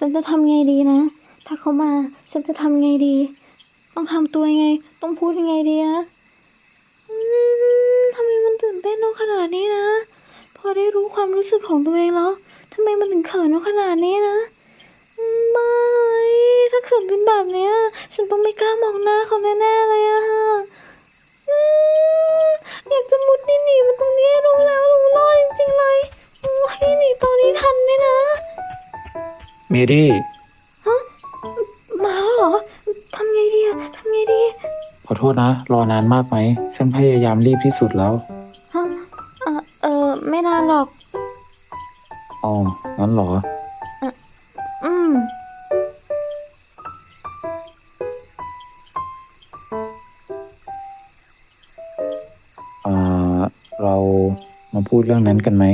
ฉันจะทำไงดีนะ ถ้าเขามา ฉันจะทำไงดี ต้องทำตัวยังไง ต้องพูดยังไงดีนะทำไมมันตื่นเต้นนอขนาดนี้นะ พอได้รู้ความรู้สึกของตัวเองแล้วทำไมมันถึงเขินนอขนาดนี้นะอืมไม่ถ้าเขินเป็นแบบนี้ฉันต้องไม่กล้ามองหน้าเขาแน่ๆเลยอะอืมอยากจะมุดหนีหนีมันตรงนี้รู้แล้วรู้รอดจริงๆเลยโอ้ยหนีตอนนี้ทันไหมนะ เมดี้มาแล้วเหรอ ทำไงดีอะทำไงดีขอโทษนะ รอนานมากไหม ฉันพยายามรีบที่สุดแล้วฮะเออเออไม่นานหรอก อ๋อ งั้นเหรอ อืม อ่า เรามาพูดเรื่องนั้นกันไหม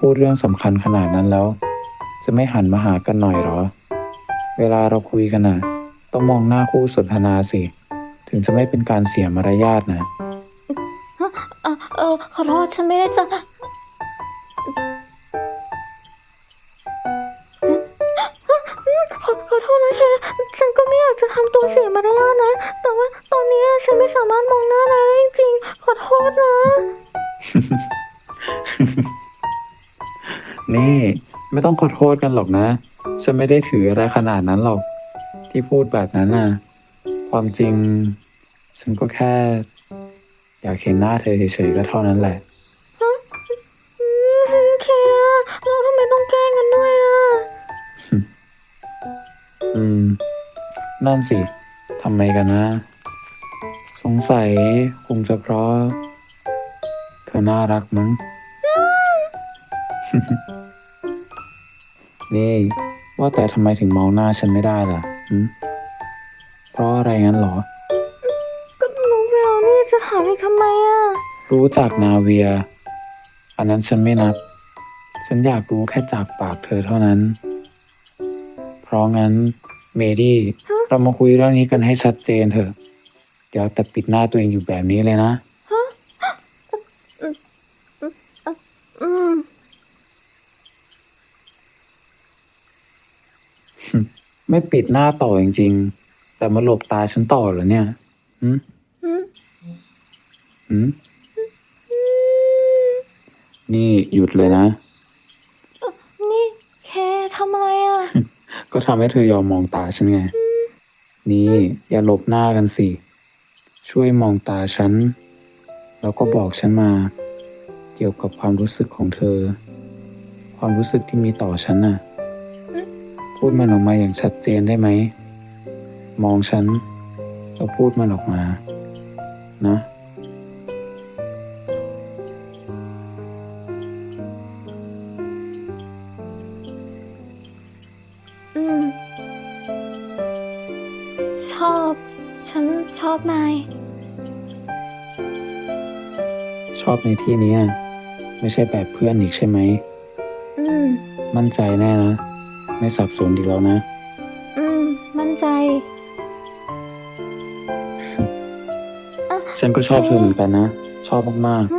พูดเรื่องสำคัญขนาดนั้นแล้ว จะไม่หันมาหากันหน่อยเหรอ เวลาเราคุยกันนะต้องมองหน้าคู่สนทนาสิ ถึงจะไม่เป็นการเสียมารยาทนะ เออเออขอโทษฉันไม่ได้จะขอขอโทษนะแคฉันก็ไม่อยากจะทำตัวเสียมารยาทนะ แต่ว่าตอนนี้ฉันไม่สามารถมองหน้านายได้จริงๆขอโทษนะ นี่ไม่ต้องขอโทษกันหรอกนะ ฉันไม่ได้ถืออะไรขนาดนั้นหรอก ที่พูดแบบนั้นน่ะ ความจริง ฉันก็แค่ อยากเห็นหน้าเธอเฉยๆก็เท่านั้นแหละอืมแคเราทำไมต้องแกล้งกันด้วยอะอืม นั่นสิทำไมกันนะ สงสัยคงจะเพราะ เธอน่ารักมั้ง นี่ ว่าแต่ทำไมถึงมองหน้าฉันไม่ได้ล่ะหืมเพราะอะไรงั้นเหรอ ก็น้องแววนี่จะถามอีกทำไมอะ รู้จักนาเวีย อันนั้นฉันไม่นับ ฉันอยากรู้แค่จากปากเธอเท่านั้น เพราะงั้นเมดี้เรามาคุยเรื่องนี้กันให้ชัดเจนเถอะ เดี๋ยวแต่ปิดหน้าตัวเองอยู่แบบนี้เลยนะ อืม ไม่ปิดหน้าต่อจริงๆ แต่มาหลบตาฉันต่อเหรอเนี่ยหืมอืมหืมนี่หยุดเลยนะ นี่แคทำอะไรอะ ก็ทำให้เธอยอมมองตาฉันไง นี่อย่าหลบหน้ากันสิ ช่วยมองตาฉัน แล้วก็บอกฉันมา เกี่ยวกับความรู้สึกของเธอ ความรู้สึกที่มีต่อฉันน่ะ พูดมันออกมาอย่างชัดเจนได้ไหม มองฉันแล้วพูดมันออกมา นะอืมชอบ ฉันชอบนาย ชอบในที่นี้อะไม่ใช่แบบเพื่อนอีกใช่ไหม อืม มั่นใจแน่นะ ไม่สับสนอีกแล้วนะ อืม มั่นใจอะฉันก็ชอบเธอเหมือนกันนะ ชอบมากอื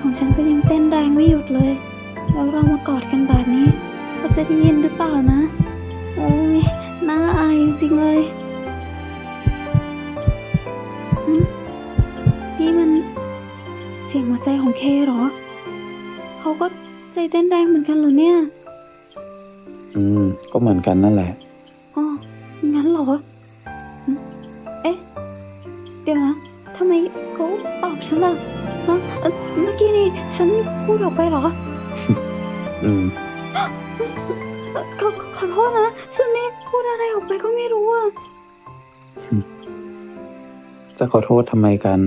ของฉันก็ยังเต้นแรงไม่หยุดเลยแล้วเรามากอดกันแบบนี้เขาจะได้ยินหรือเปล่านะโอ้ยน่าอายจริงๆเลยหึนี่มันเสียงหัวใจของเคเหรอ เขาก็ใจเต้นแรงเหมือนกันเหรอเนี่ยๆอืม ก็เหมือนกันนั่นแหละอ๋องั้นเหรอหึเอ๊ะ เดี๋ยวนะทำไมเขาตอบฉันล่ะ ฮะเอ่อเมื่อกี้นี่ฉันพูดออกไปเหรออืม เอ่อขอขอโทษนะฉันนี่พูดอะไรออกไปก็ไม่รู้อะจะขอโทษทำไมกัน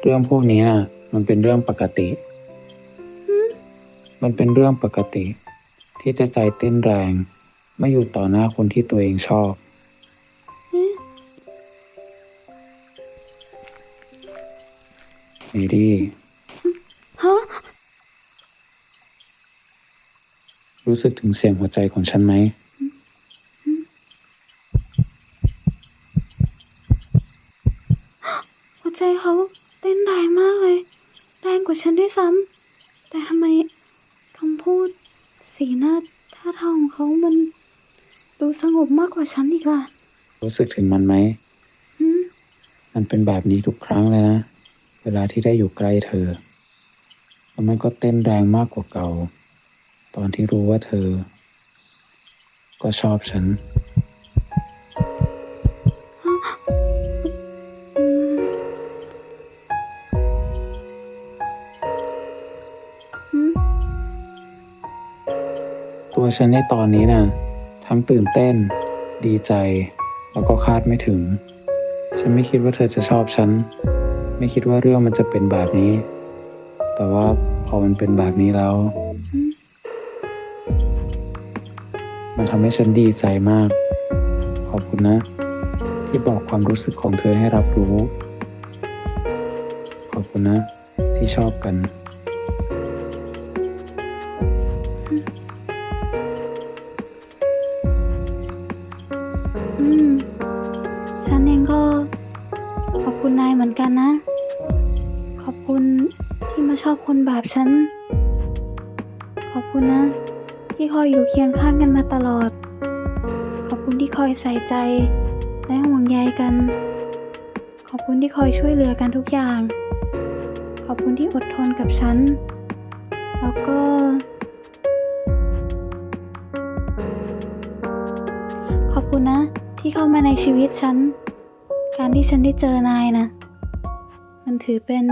เรื่องพวกนี้น่ะ มันเป็นเรื่องปกติ มันเป็นเรื่องปกติ ที่จะใจเต้นแรง ไม่อยู่ต่อหน้าคนที่ตัวเองชอบ เมดี้ฮะรู้สึกถึงเสียงหัวใจของฉันไหม หัวใจเขาเต้นแรงมากเลย แรงกว่าฉันด้วยซ้ำ แต่ทำไมคำพูด สีหน้าท่าทางของเขามัน ดูสงบมากกว่าฉันอีกล่ะ รู้สึกถึงมันไหมหืมมันเป็นแบบนี้ทุกครั้งเลยนะ เวลาที่ได้อยู่ใกล้เธอแล้วมันก็เต้นแรงมากกว่าเก่า ตอนที่รู้ว่าเธอ ก็ชอบฉัน ตัวฉันในตอนนี้น่ะ ทั้งตื่นเต้น ดีใจ แล้วก็คาดไม่ถึง ฉันไม่คิดว่าเธอจะชอบฉัน ไม่คิดว่าเรื่องมันจะเป็นแบบนี้ แต่ว่าพอมันเป็นแบบนี้แล้ว มันทำให้ฉันดีใจมาก ขอบคุณนะ ที่บอกความรู้สึกของเธอให้รับรู้ ขอบคุณนะ ที่ชอบกัน ชอบคนแบบฉัน ขอบคุณนะ ที่คอยอยู่เคียงข้างกันมาตลอด ขอบคุณที่คอยใส่ใจ และห่วงใยกัน ขอบคุณที่คอยช่วยเหลือกันทุกอย่าง ขอบคุณที่อดทนกับฉัน แล้วก็ ขอบคุณนะ ที่เข้ามาในชีวิตฉัน การที่ฉันได้เจอนายนะ มันถือเป็น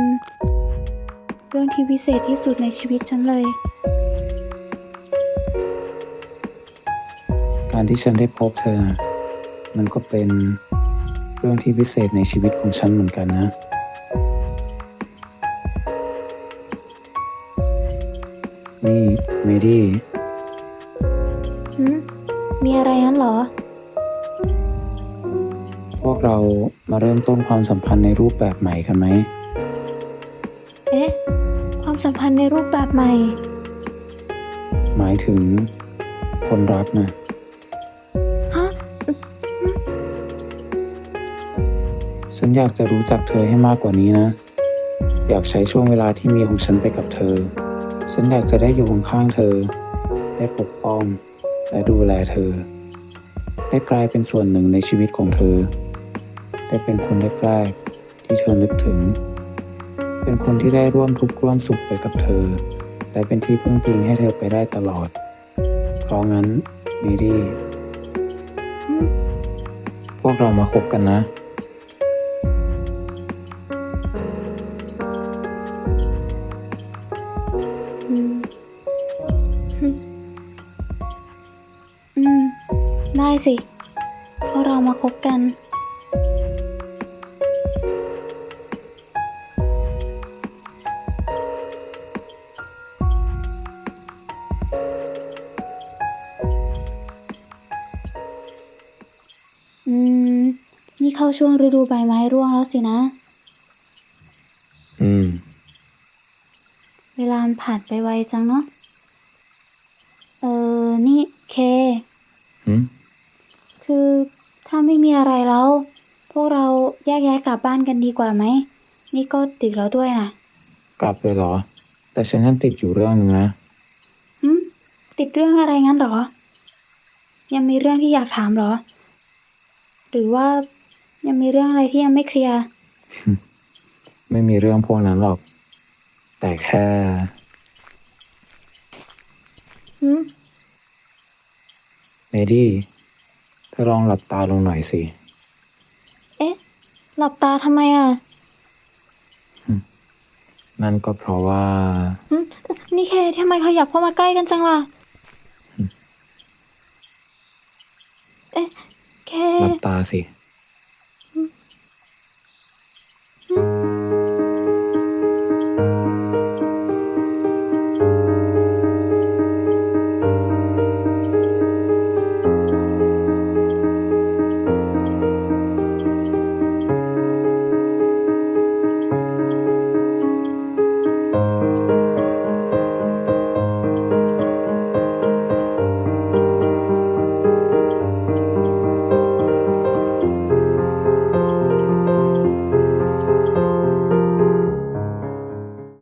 เรื่องที่พิเศษที่สุดในชีวิตฉันเลย การที่ฉันได้พบเธอนะมันก็เป็นเรื่องที่พิเศษในชีวิตของฉันเหมือนกันนะ นี่เมดี้หืมมีอะไรงั้นเหรอ พวกเรามาเริ่มต้นความสัมพันธ์ในรูปแบบใหม่กันไหมเอ๊ะควา มสัมพันธ์ในรูปแบบใหม่ หมายถึงคนรักนะ ฮะ ฉันอยากจะรู้จักเธอให้มากกว่านี้นะ อยากใช้ช่วงเวลาที่มีของฉันไปกับเธอ ฉันอยากจะได้อยู่ข้างๆเธอ ได้ปกป้องและดูแลเธอ ได้กลายเป็นส่วนหนึ่งในชีวิตของเธอ ได้เป็นคนแรกๆที่เธอนึกถึง เป็นคนที่ได้ร่วมทุกข์ร่วมสุขไปกับเธอ และเป็นที่พึ่งพิงให้เธอไปได้ตลอด เพราะงั้นเมดี้พวกเรามาคบกันนะอืมอืมได้สิเพราะเรามาคบกัน เข้าช่วงฤดูใบไม้ร่วงแล้วสินะ อืม เวลามันผ่านไปไวจังเนาะ เออ นี่เค หืมคือถ้าไม่มีอะไรแล้ว พวกเราแยกย้ายกลับบ้านกันดีกว่าไหม นี่ก็ดึกแล้วด้วยนะกลับเลยเหรอ แต่ฉันยังติดอยู่เรื่องหนึงนะ หืมติดเรื่องอะไรงั้นเหรอ ยังมีเรื่องที่อยากถามเหรอ หรือว่า ยังมีเรื่องอะไรที่ยังไม่เคลียร์ ไม่มีเรื่องพวกนั้นหรอก แต่แค่หืมเมดี้เธอลองหลับตาลงหน่อยสิ เอ๊ะ หลับตาทำไมอะนั่นก็เพราะว่าหืมนี่เคทำไมขยับเข้ามาใกล้กันจังล่ะแค่หลับตาสิ